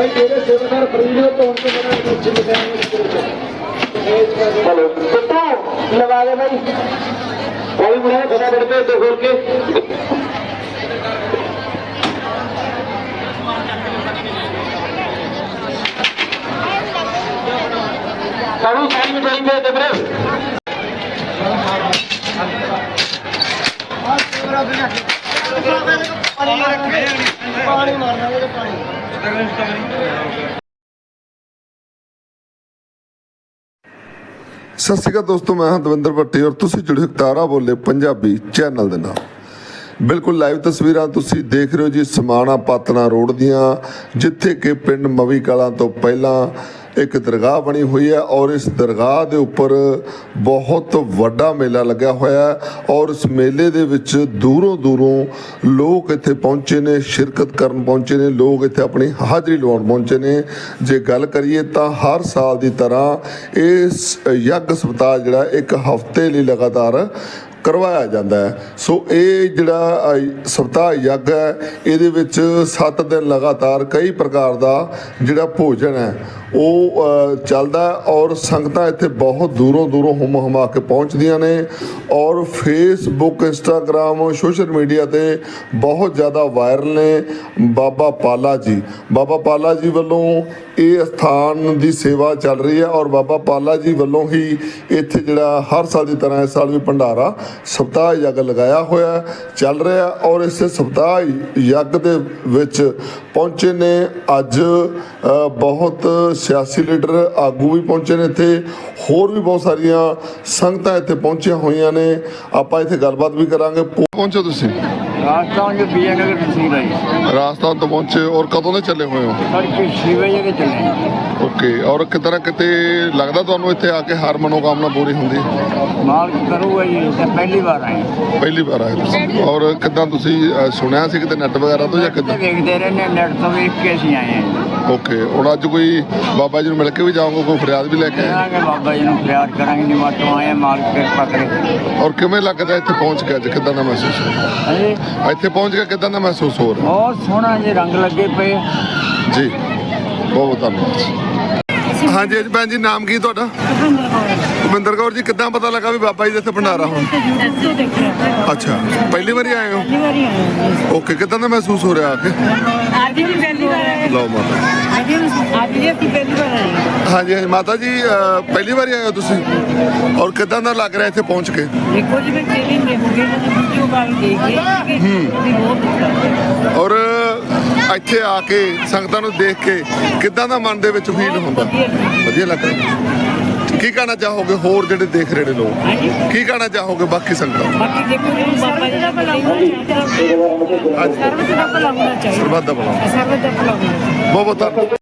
ਸੇਵਾਦਾਰ ਫਰੀਦੋ ਤੋਂ ਤੋਂ ਬਣਾ ਵਿੱਚ ਲਿਖਿਆ ਚਲੋ ਕਿੱਥੋਂ ਲਵਾ ਦੇ ਭਾਈ। ਕੋਈ ਬਣਾ ਬੜਾ ਬੜਦੇ ਦੋ ਖੋਲ ਕੇ। ਕਰੂ ਸਾਈਂ ਚਾਹੀਦੇ ਤੇ ਵੀਰੇ। ਪਾਣੀ ਮਾਰਨਾ ਇਹਦੇ ਪਾਣੀ ਸਤਿ ਸ਼੍ਰੀ ਅਕਾਲ ਦੋਸਤੋ, ਮੈਂ ਹਾਂ ਦਵਿੰਦਰ ਭੱਟੀ ਔਰ ਤੁਸੀਂ ਜੁੜੇ ਹੋ ਤਾਰਾ ਬੋਲੇ ਪੰਜਾਬੀ ਚੈਨਲ ਦੇ ਨਾਲ। ਬਿਲਕੁਲ ਲਾਈਵ ਤਸਵੀਰਾਂ ਤੁਸੀਂ ਦੇਖ ਰਹੇ ਹੋ ਜੀ ਸਮਾਣਾ ਪਾਤਨਾ ਰੋਡ ਦੀਆਂ, ਜਿੱਥੇ ਕਿ ਪਿੰਡ ਮਵੀ ਕਲਾਂ ਤੋਂ ਪਹਿਲਾਂ ਇੱਕ ਦਰਗਾਹ ਬਣੀ ਹੋਈ ਹੈ ਔਰ ਇਸ ਦਰਗਾਹ ਦੇ ਉੱਪਰ ਬਹੁਤ ਵੱਡਾ ਮੇਲਾ ਲੱਗਿਆ ਹੋਇਆ ਹੈ ਔਰ ਇਸ ਮੇਲੇ ਦੇ ਵਿੱਚ ਦੂਰੋਂ ਦੂਰੋਂ ਲੋਕ ਇੱਥੇ ਪਹੁੰਚੇ ਨੇ, ਸ਼ਿਰਕਤ ਕਰਨ ਪਹੁੰਚੇ ਨੇ, ਲੋਕ ਇੱਥੇ ਆਪਣੀ ਹਾਜ਼ਰੀ ਲਵਾਉਣ ਪਹੁੰਚੇ ਨੇ। ਜੇ ਗੱਲ ਕਰੀਏ ਤਾਂ ਹਰ ਸਾਲ ਦੀ ਤਰ੍ਹਾਂ ਇਸ ਯੱਗ ਸਪਤਾਹ ਜਿਹੜਾ ਇੱਕ ਹਫ਼ਤੇ ਲਈ ਲਗਾਤਾਰ ਕਰਵਾਇਆ ਜਾਂਦਾ ਹੈ। ਸੋ ਇਹ ਜਿਹੜਾ ਅ, ਸਪਤਾਹ ਯੱਗ ਹੈ ਇਹਦੇ ਵਿੱਚ 7 ਦਿਨ ਲਗਾਤਾਰ ਕਈ ਪ੍ਰਕਾਰ ਦਾ ਜਿਹੜਾ ਭੋਜਨ ਹੈ ਉਹ ਚੱਲਦਾ ਔਰ ਸੰਗਤਾਂ ਇੱਥੇ ਬਹੁਤ ਦੂਰੋਂ ਦੂਰੋਂ ਹੁਮ ਹਮਾ ਕੇ ਪਹੁੰਚਦੀਆਂ ਨੇ ਔਰ ਫੇਸਬੁੱਕ ਇੰਸਟਾਗ੍ਰam ਸੋਸ਼ਲ ਮੀਡੀਆ ਤੇ ਬਹੁਤ ਜ਼ਿਆਦਾ ਵਾਇਰਲ ਨੇ ਬਾਬਾ ਪਾਲਾ ਜੀ। ਬਾਬਾ ਪਾਲਾ ਜੀ ਵੱਲੋਂ ਇਹ ਸਥਾਨ ਦੀ ਸੇਵਾ ਚੱਲ ਰਹੀ ਹੈ ਔਰ ਬਾਬਾ ਪਾਲਾ ਜੀ ਵੱਲੋਂ ਹੀ ਇੱਥੇ ਜਿਹੜਾ ਹਰ ਸਾਲ ਦੀ ਤਰ੍ਹਾਂ ਇਸ ਸਾਲ ਵੀ ਭੰਡਾਰਾ ਸਪਤਾਹ ਯੱਗ ਲਗਾਇਆ ਹੋਇਆ ਚੱਲ ਰਿਹਾ ਔਰ ਇਸ ਸਪਤਾਹ ਯੱਗ ਦੇ ਵਿੱਚ ਪਹੁੰਚੇ ਨੇ ਅੱਜ ਬਹੁਤ ਸਿਆਸੀ ਲੀਡਰ ਆਗੂ ਵੀ ਪਹੁੰਚੇ ਨੇ ਇੱਥੇ, ਹੋਰ ਵੀ ਬਹੁਤ ਸਾਰੀਆਂ ਸੰਗਤਾਂ ਇੱਥੇ ਪਹੁੰਚੀਆਂ ਹੋਈਆਂ ਨੇ। ਆਪਾਂ ਇੱਥੇ ਗੱਲਬਾਤ ਵੀ ਕਰਾਂਗੇ। ਪਹੁੰਚੋ ਤੁਸੀਂ। ਜੀ। ਰਾਜਸਥਾਨ ਤੋਂ ਪਹੁੰਚੇ ਔਰ ਕਦੋਂ ਦੇ ਚੱਲੇ ਹੋਏ ਹੋ ਛੇ ਵਜੇ ਦੇ ਚੱਲੇ ਹਾਂ। ਓਕੇ ਔਰ ਕਿਤੇ ਲੱਗਦਾ ਤੁਹਾਨੂੰ ਇੱਥੇ ਆ ਕੇ ਹਰ ਮਨੋਕਾਮਨਾ ਪੂਰੀ ਹੁੰਦੀ ਹੈ ਕਰੂਗਾ ਜੀ ਤੇ ਪਹਿਲੀ ਵਾਰ ਆਏ ਪਹਿਲੀ ਵਾਰ ਆਏ ਤੁਸੀਂ ਔਰ ਕਿਦਾਂ ਤੁਸੀਂ ਅ, ਸੁਣਿਆ ਸੀ ਕਿਤੇ ਨੈਟ ਵਗੈਰਾ ਤੋਂ ਜਾਂ ਕਿਦਾਂ ਰਹਿੰਦੇ ਨੈਟ ਤੋਂ ਵੇਖ ਕੇ ਅਸੀਂ ਆਏ ਹਾਂ ਜੀ। ਓਕੇ ਹੁਣ ਅੱਜ ਕੋਈ ਬਾਬਾ ਜੀ ਨੂੰ ਮਿਲ ਕੇ ਵੀ ਜਾਓਗੇ ਕੋਈ ਫਰਿਆਦ ਵੀ ਲੈ ਕੇ ਆਏ? ਬਾਬਾ ਜੀ ਨੂੰ ਪਿਆਰ ਕਰਾਂਗੇ ਨਿਵਾਤੋਂ ਆਏ ਹਾਂ, ਮਾਲਕ ਕਿਰਪਾ ਕਰੇ। ਔਰ ਕਿਵੇਂ ਲੱਗਦਾ ਇੱਥੇ ਪਹੁੰਚ ਕੇ ਅੱਜ? ਕਿਦਾਂ ਦਾ ਮਹਿਸੂਸ ਹੋ ਹਾਂਜੀ? ਰਿਹਾ ਇੱਥੇ ਪਹੁੰਚ ਕੇ ਕਿਦਾਂ ਦਾ ਮਹਿਸੂਸ ਹੋ ਰਿਹਾ? ਬਹੁਤ ਸੋਹਣਾ ਜੀ ਰੰਗ ਲੱਗੇ ਪਏ। ਜੀ ਬਹੁਤ ਬਹੁਤ ਧੰਨਵਾਦ। ਹਾਂਜੀ ਅੱਜ ਭੈਣ ਜੀ ਨਾਮ ਕੀ ਤੁਹਾਡਾ? ਭੁਪਿੰਦਰ ਕੌਰ ਜੀ ਕਿਦਾਂ ਪਤਾ ਲੱਗਾ ਵੀ ਬਾਬਾ ਜੀ ਦੇ ਇੱਥੇ ਭੰਡਾਰਾ ਹੁਣ? ਅੱਛਾ ਪਹਿਲੀ ਵਾਰੀ ਆਏ ਹੋ? ਓਕੇ ਕਿਦਾਂ ਦਾ ਮਹਿਸੂਸ ਹੋ ਰਿਹਾ ਆ ਕੇ? ਅੱਜ ਵੀ ਪਹਿਲੀ ਵਾਰ ਆਏ ਲਓ ਮਾਤਾ ਅੱਜ ਵੀ ਅੱਜ ਵੀ ਅਸੀਂ ਪਹਿਲੀ ਵਾਰ ਆਏ ਹਾਂਜੀ ਹਾਂਜੀ ਮਾਤਾ ਜੀ ਪਹਿਲੀ ਵਾਰੀ ਆਏ ਹੋ ਤੁਸੀਂ? ਔਰ ਕਿਦਾਂ ਦਾ ਲੱਗ ਰਿਹਾ ਇੱਥੇ ਪਹੁੰਚ ਕੇ? ਦੇਖੋ ਜੀ ਮੈਂ ਤੇਰੀ ਨੇ ਮੁੰਡੇ ਨੂੰ ਵੀਡੀਓ ਕਾਲ ਦੇ ਕੇ ਵੀ ਬਹੁਤ ਔਰ ਇੱਥੇ ਆ ਕੇ ਸੰਗਤਾਂ ਨੂੰ ਦੇਖ ਕੇ ਕਿਦਾਂ ਦਾ ਮਨ ਦੇ ਵਿੱਚ ਫੀਲ ਹੁੰਦਾ। ਵਧੀਆ ਲੱਗ ਰਿਹਾ। ਕੀ ਕਹਿਣਾ ਚਾਹੋਗੇ ਹੋਰ ਜਿਹੜੇ ਦੇਖ ਰਹੇ ਨੇ ਲੋਕ? ਕੀ ਕਹਿਣਾ ਚਾਹੋਗੇ ਬਾਕੀ ਸੰਗਤਾਂ? ਨੂੰ? ਬਾਕੀ ਦੇਖੋ ਜੀ ਬਾਬਾ ਜੀ ਦਾ ਭਲਾ ਹੋਣਾ ਚਾਹੀਦਾ। ਹਾਂਜੀ। ਸਰਵਤ ਦਾ ਭਲਾ ਹੋਣਾ ਚਾਹੀਦਾ। ਸਰਬੱਤ ਦਾ ਭਲਾ ਹੋਣਾ। ਚਾਹੀਦਾ। ਬਹੁਤ ਬਹੁਤ